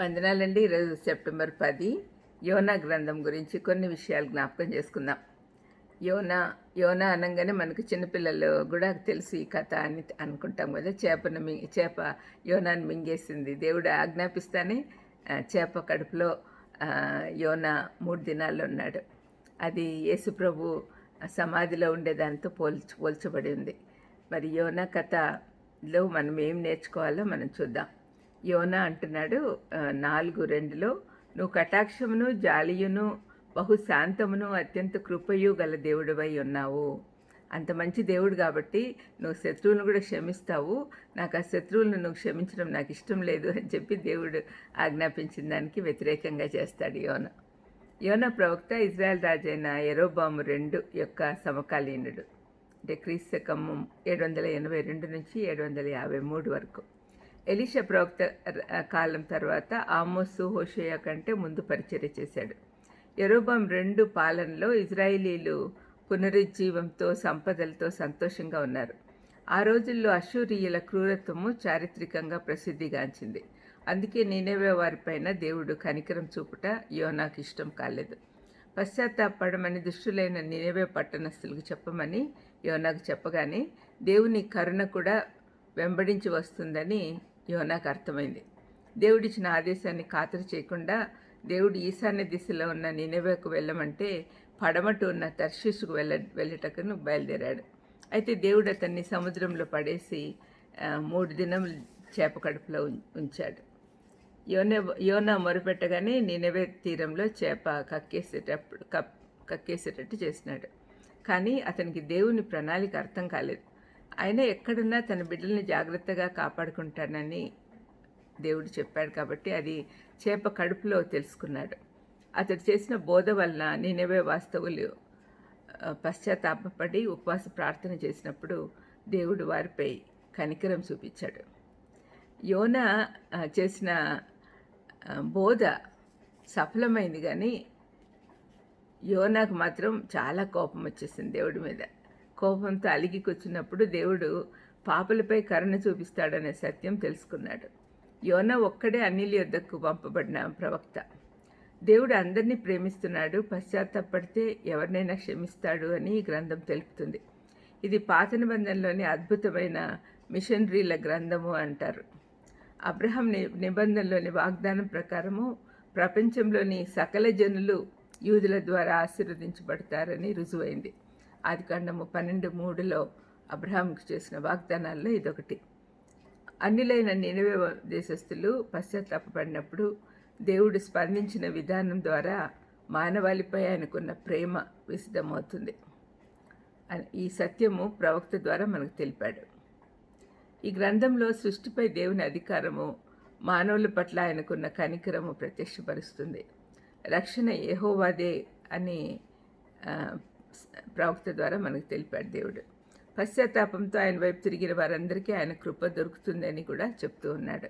వందనాలండి. ఈరోజు సెప్టెంబర్ పది. యోనా గ్రంథం గురించి కొన్ని విషయాలు జ్ఞాపకం చేసుకుందాం. యోనా యోనా అనగానే మనకు చిన్నపిల్లలు కూడా తెలుసు ఈ కథ అని అనుకుంటాం కదా. చేపను మింగి చేప యోనాను మింగేసింది. దేవుడు ఆజ్ఞాపిస్తానే చేప కడుపులో యోన యోనా మూడు దినాల్లో ఉన్నాడు. అది యేసుప్రభు సమాధిలో ఉండేదానితో పోల్చి పోల్చబడి ఉంది. మరి యోనా కథలో మనం ఏం నేర్చుకోవాలో మనం చూద్దాం. యోన అంటున్నాడు నాలుగు రెండులో నువ్వు కటాక్షమును జాలియును బహుశాంతమును అత్యంత కృపయు గల దేవుడివై ఉన్నావు. అంత మంచి దేవుడు కాబట్టి నువ్వు శత్రువులను కూడా క్షమిస్తావు. నాకు ఆ శత్రువులను నువ్వు క్షమించడం నాకు ఇష్టం లేదు అని చెప్పి దేవుడు ఆజ్ఞాపించిన దానికి వ్యతిరేకంగా చేస్తాడు యోన. యోన ప్రవక్త ఇజ్రాయెల్ రాజైన ఎరోబాము రెండు యొక్క సమకాలీనుడు. అంటే క్రీస్తకము ఏడు వందల ఎనభై రెండు నుంచి ఏడు వందల యాభై మూడు వరకు. ఎలీషా ప్రవక్త కాలం తర్వాత ఆమోసు హోషేయ కంటే ముందు పరిచర్య చేశాడు. ఎరోబాం రెండు పాలనలో ఇజ్రాయిలీలు పునరుజ్జీవంతో సంపదలతో సంతోషంగా ఉన్నారు. ఆ రోజుల్లో అశూరియుల క్రూరత్వము చారిత్రకంగా ప్రసిద్ధిగాంచింది. అందుకే నేనేవే వారిపైన దేవుడు కనికరం చూపుట యోనాకు ఇష్టం కాలేదు. పశ్చాత్తాపడమని దుష్టులైన నినేవే పట్టణస్థులకు చెప్పమని యోనాకు చెప్పగానే దేవుని కరుణ కూడా వెంబడించి వస్తుందని యోనాకు అర్థమైంది. దేవుడిచ్చిన ఆదేశాన్ని ఖాతరు చేయకుండా దేవుడు ఈశాన్య దిశలో ఉన్న నినవేకు వెళ్ళమంటే పడమటు ఉన్న తర్షీసుకు వెళ్ళ వెళ్ళటకును బయలుదేరాడు. అయితే దేవుడు అతన్ని సముద్రంలో పడేసి మూడు దినం చేప కడుపులో ఉంచాడు. యోన యోన మొరుపెట్టగానే నినవే తీరంలో చేప కక్కేసేటప్పుడు కప్ కక్కేసేటట్టు చేసినాడు. కానీ అతనికి దేవుని ప్రణాళిక అర్థం కాలేదు. ఆయన ఎక్కడున్నా తన బిడ్డల్ని జాగ్రత్తగా కాపాడుకుంటానని దేవుడు చెప్పాడు కాబట్టి అది చేప కడుపులో తెలుసుకున్నాడు. అతడు చేసిన బోధ వలన నేనేవే వాస్తవులు పశ్చాత్తాపడి పశ్చాత్తాపపడి ఉపవాస ప్రార్థన చేసినప్పుడు దేవుడు వారిపై కనికరం చూపించాడు. యోన చేసిన బోధ సఫలమైంది కానీ యోనాకు మాత్రం చాలా కోపం వచ్చేసింది దేవుడి మీద. కోపంతో అలిగికొచ్చినప్పుడు దేవుడు పాపలపై కరుణ చూపిస్తాడనే సత్యం తెలుసుకున్నాడు. యోన ఒక్కడే అనిల్ యొద్దకు పంపబడిన ప్రవక్త. దేవుడు అందరినీ ప్రేమిస్తున్నాడు పశ్చాత్తాపడితే ఎవరినైనా క్షమిస్తాడు అని ఈ గ్రంథం తెలుపుతుంది. ఇది పాత నిబంధనలోని అద్భుతమైన మిషనరీల గ్రంథము అంటారు. అబ్రహం ని నిబంధనలోని వాగ్దానం ప్రకారము ప్రపంచంలోని సకల జనులు యూదుల ద్వారా ఆశీర్వదించబడతారని రుజువైంది. ఆదికాండము పన్నెండు మూడులో అబ్రహాంకు చేసిన వాగ్దానాల్లో ఇదొకటి. అన్నిలైన నినవే దేశస్థులు పశ్చాత్తాపడినప్పుడు దేవుడు స్పందించిన విధానం ద్వారా మానవాళిపై ఆయనకున్న ప్రేమ విసిద్ధమవుతుంది. అని ఈ సత్యము ప్రవక్త ద్వారా మనకు తెలిపాడు. ఈ గ్రంథంలో సృష్టిపై దేవుని అధికారము మానవుల పట్ల ఆయనకున్న కనికరము ప్రత్యక్షపరుస్తుంది. రక్షణ ఏహోవాదే అని ప్రవక్త ద్వారా మనకు తెలిపాడు దేవుడు. పశ్చాత్తాపంతో ఆయన వైపు తిరిగిన వారందరికీ ఆయన కృప దొరుకుతుందని కూడా చెప్తూ ఉన్నాడు.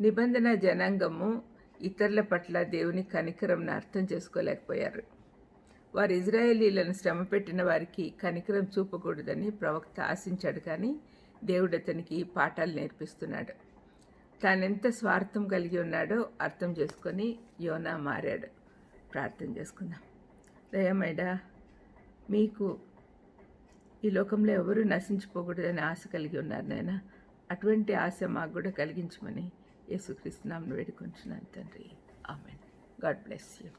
నిబంధన జనాంగము ఇతరుల పట్ల దేవుని కనికరంను అర్థం చేసుకోలేకపోయారు. వారు ఇజ్రాయేలీలను శ్రమ పెట్టిన వారికి కనికరం చూపకూడదని ప్రవక్త ఆశించాడు కానీ దేవుడు అతనికి పాఠాలు నేర్పిస్తున్నాడు. తానెంత స్వార్థం కలిగి ఉన్నాడో అర్థం చేసుకొని యోనా మారాడు. ప్రార్థన చేసుకుందాం. దయమైడా మీకు ఈ లోకంలో ఎవరూ నశించిపోకూడదని ఆశ కలిగి ఉన్నారు నాయన? అటువంటి ఆశ మాకు కూడా కలిగించమని యేసుక్రీస్తునామను వేడుకుంటున్నాను తండ్రి. ఆమెన్. God bless you.